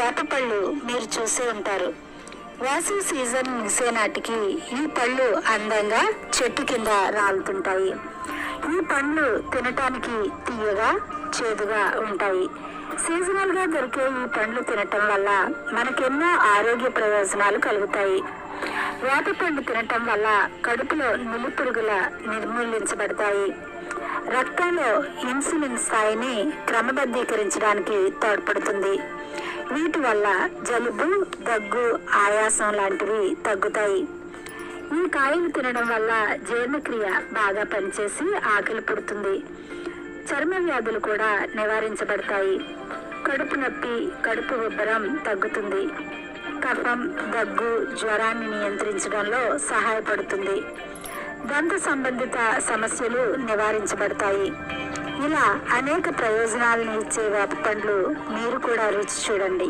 వేప పళ్ళు మీరు చూసే ఉంటారు. వేసవి సీజన్ ముగిసే నాటికి ఈ పళ్ళు అందంగా చెట్టు కింద రాలుతుంటాయి. ఈ పండ్లు తినటానికి తీయగా చేదుగా ఉంటాయి. సీజనల్గా దొరికే ఈ పండ్లు తినటం వల్ల మనకెన్నో ఆరోగ్య ప్రయోజనాలు కలుగుతాయి. వేప పండు తినటం వల్ల కడుపులో నులిపురుగుల నిర్మూలించబడతాయి. రక్తంలో ఇన్సులిన్ స్థాయిని క్రమబద్ధీకరించడానికి తోడ్పడుతుంది. వీటి వల్ల జలుబు దగ్గు ఆయాసం లాంటివి తగ్గుతాయి. ఈ కాయలు తినడం వల్ల జీర్ణక్రియ బాగా పనిచేసి ఆకలి పుడుతుంది. చర్మ వ్యాధులు కూడా నివారించబడతాయి. కడుపు నొప్పి కడుపు ఉబ్బరం తగ్గుతుంది. కఫం దగ్గు జ్వరాన్ని నియంత్రించడంలో సహాయపడుతుంది. దంత సంబంధిత సమస్యలు నివారించబడతాయి. ఇలా అనేక ప్రయోజనాలను ఇచ్చే వేప పండ్లు మీరు కూడా రుచి చూడండి.